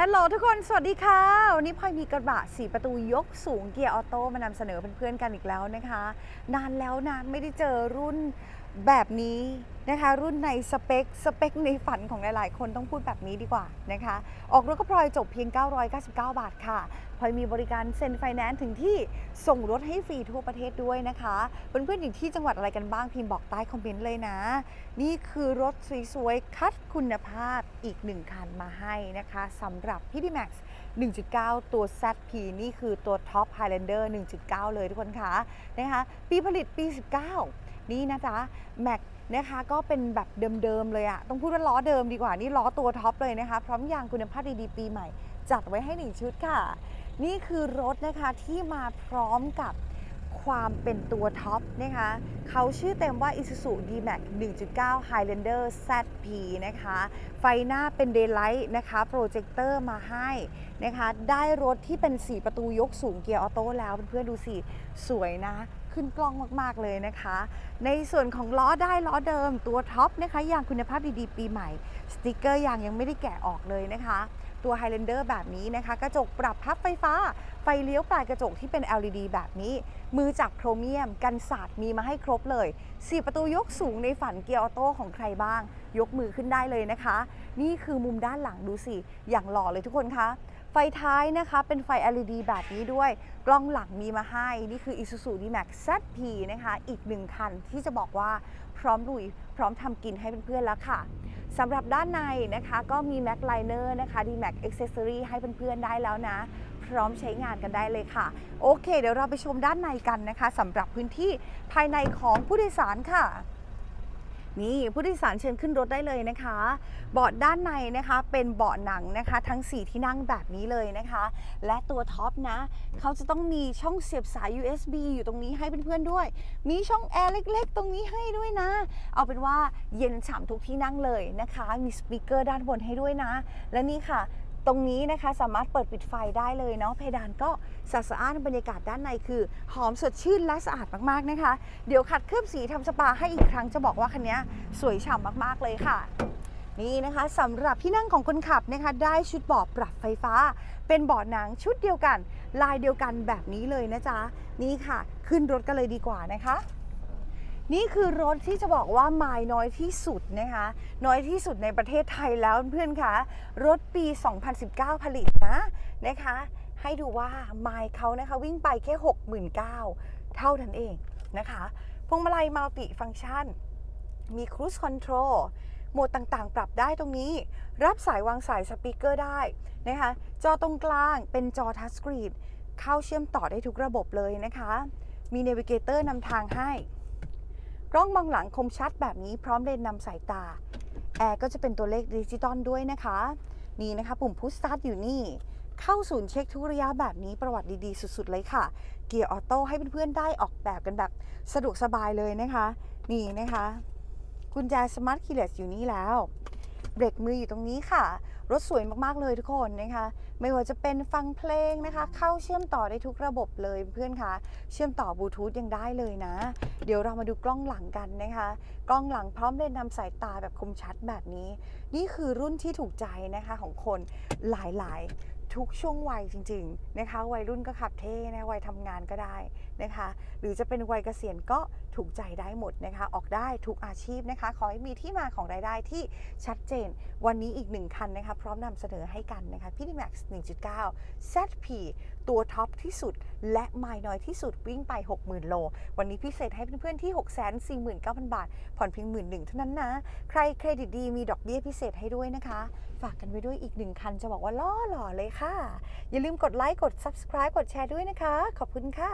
ฮัลโหลทุกคน สวัสดีค่ะ วันนี้พลอยมีกระบะสีประตูยกสูงเกียร์ออโต้มานำเสนอเพื่อนๆกันอีกแล้วนะคะ นานแล้วนะ ไม่ได้เจอรุ่น แบบนี้นะคะรุ่นในสเปคสเปคในฝันของหลาย ๆ คนต้องพูดแบบนี้ดีกว่านะคะ ออกรถก็พลอยจบเพียง 999 บาทค่ะพลอยมีบริการเซ็นไฟแนนซ์ถึงที่ส่งรถให้ฟรีทั่วประเทศด้วยนะคะเพื่อนๆอยู่ที่จังหวัดอะไรกันบ้างพิมพ์บอกใต้คอมเมนต์เลยนะ นี่คือรถสวยๆคัดคุณภาพอีกหนึ่งคันมาให้นะคะสำหรับพี่ดีแม็กซ์1.9 ตัว ZP นี่คือตัวท็อป Highlander 1.9 เลยทุกคนคะนะคะปีผลิตปี 19 นี่นะจ๊ะแม็กนะคะก็เป็นแบบเดิมๆเลยอะต้องพูดว่าล้อเดิมดีกว่า นี่ล้อตัวท็อปเลยนะคะ พร้อมยางคุณภาพดีๆปีใหม่ จัดไว้ให้1ชุดค่ะ นี่คือรถนะคะที่มาพร้อมกับความเป็นตัวท็อปนะคะเขาชื่อเต็มว่า Isuzu D-Max 1.9 Highlander ZP นะคะ ไฟหน้าเป็น Daylight นะคะโปรเจคเตอร์มาให้นะคะ ได้รถที่เป็น 4 ประตูยกสูงเกียร์ออโต้แล้วเพื่อนๆดูสิ สวยนะ ขึ้นกล้องมาก ๆ เลยนะคะ ในส่วนของล้อได้ล้อเดิมตัวท็อปนะคะยางคุณภาพดีๆ ปีใหม่ สติกเกอร์ยางยังไม่ได้แกะออกเลยนะคะ ตัว Highlander แบบนี้นะคะ กระจกปรับพับไฟฟ้า ไฟเลี้ยวปลายกระจกที่เป็น LED แบบนี้ มือจับโครเมียม กันสาดมีมาให้ครบเลยสี่ประตูยกสูงในฝันเกียร์ออโต้ของใครบ้าง ยกมือขึ้นได้เลยนะคะ นี่คือมุมด้านหลังดูสิอย่างหล่อเลยทุกคนคะ ไฟท้ายนะคะ เป็นไฟ LED แบบนี้ด้วย กล้องหลังมีมาให้ นี่คือ Isuzu D-Max ZP นะคะ อีกหนึ่งคันที่จะบอกว่าพร้อมลุย พร้อมทำกินให้เพื่อนๆแล้วค่ะสำหรับด้านในนะคะก็มี Mac Liner นะคะ D-Max Accessory ให้เพื่อนๆได้แล้วนะ พร้อมใช้งานกันได้เลยค่ะ โอเค เดี๋ยวเราไปชมด้านในกันนะคะสำหรับพื้นที่ภายในของผู้โดยสารค่ะ นี่ผู้โดยสารเชิญขึ้นรถได้เลยนะคะ เบาะด้านในนะคะเป็นเบาะหนังนะคะ ทั้ง 4 ที่นั่งแบบนี้เลยนะคะ และตัวท็อปนะเขาจะต้องมีช่องเสียบสาย USB อยู่ตรงนี้ให้เพื่อนๆด้วย มีช่องแอร์เล็กๆ ตรงนี้ให้ด้วยนะ เอาเป็นว่าเย็นฉ่ำทุกที่นั่งเลยนะคะ มีสปีกเกอร์ด้านบนให้ด้วยนะ และนี่ค่ะ ตรงนี้นะคะสามารถเปิดปิดไฟได้เลยเนาะเพดานก็สะอานบรรยากาศด้านในคือ หอมสดชื่นและสะอาดมากๆนะคะ เดี๋ยวขัดเคลือบสีทำสปาให้อีกครั้งจะบอกว่าคันนี้สวยฉ่ำมากๆเลยค่ะนี่นะคะสำหรับที่นั่งของคนขับนะคะ ได้ชุดเบาะปรับไฟฟ้า เป็นเบาะหนังชุดเดียวกัน ลายเดียวกันแบบนี้เลยนะจ๊ะ นี่ค่ะ ขึ้นรถกันเลยดีกว่านะคะ นี่คือรถที่จะบอกว่าไมล์น้อยที่สุดนะคะ น้อยที่สุดในประเทศไทยแล้วเพื่อนคะรถปี 2019 ผลิตนะนะคะ ให้ดูว่าไมล์เขานะคะวิ่งไปแค่ 69,000 เท่านั้นเองนะคะพวงมาลัยมัลติฟัง c t ชัน มี Cruise Control โหมดต่างๆ ปรับได้ตรงนี้ รับสายวางสายสปีกเกอร์ได้นะคะ จอตรงกลางเป็นจอทัชสกรีนเข้าเชื่อมต่อได้ทุกระบบเลยนะคะ มีเนวิเกเตอร์นำทางให้ กล้องมองหลังคมชัดแบบนี้พร้อมเลนส์นำสายตา แอร์ก็จะเป็นตัวเลขดิจิตอลด้วยนะคะ นี่นะคะปุ่มพุชสตาร์ทอยู่นี่ เข้าศูนย์เช็คทุกระยะแบบนี้ประวัติดีๆ สุดๆ เลยค่ะ เกียร์ออโต้ให้เพื่อนๆได้ออกแบบกันแบบสะดวกสบายเลยนะคะ นี่นะคะ กุญแจสมาร์ทคีย์เลสอยู่นี่แล้ว เบรกมืออยู่ตรงนี้ค่ะ รถสวยมากๆเลยทุกคนนะคะ ไม่ว่าจะเป็นฟังเพลงนะคะ เข้าเชื่อมต่อได้ทุกระบบเลยเพื่อนคะ เชื่อมต่อบลูทูธยังได้เลยนะ เดี๋ยวเรามาดูกล้องหลังกันนะคะ กล้องหลังพร้อมเลนส์นำสายตาแบบคมชัดแบบนี้ นี่คือรุ่นที่ถูกใจนะคะของคนหลายๆ ทุกช่วงวัยจริงๆนะคะ วัยรุ่นก็ขับเท่นะวัยทำงานก็ได้นะคะ หรือจะเป็นวัยเกษียณก็ถูกใจได้หมดนะคะ ออกได้ทุกอาชีพนะคะ ขอให้มีที่มาของรายได้ที่ชัดเจน วันนี้อีกหนึ่งคันนะคะ พร้อมนำเสนอให้กันนะคะพี่ดีแม็กซ์1.9 ZP ตัวท็อปที่สุด และไมล์น้อยที่สุดวิ่งไป 60,000 โล วันนี้พิเศษให้เพื่อนๆที่ 649,000 บาท ผ่อนเพียงหมื่นหนึ่งเท่านั้นนะ ใครเครดิตดีมีดอกเบี้ยพิเศษให้ด้วยนะคะ ฝากกันไว้ด้วยอีกหนึ่งคันจะบอกว่าล่อหล่อเลยค่ะค่ะ อย่าลืมกดไลค์กด subscribe กดแชร์ด้วยนะคะ ขอบคุณค่ะ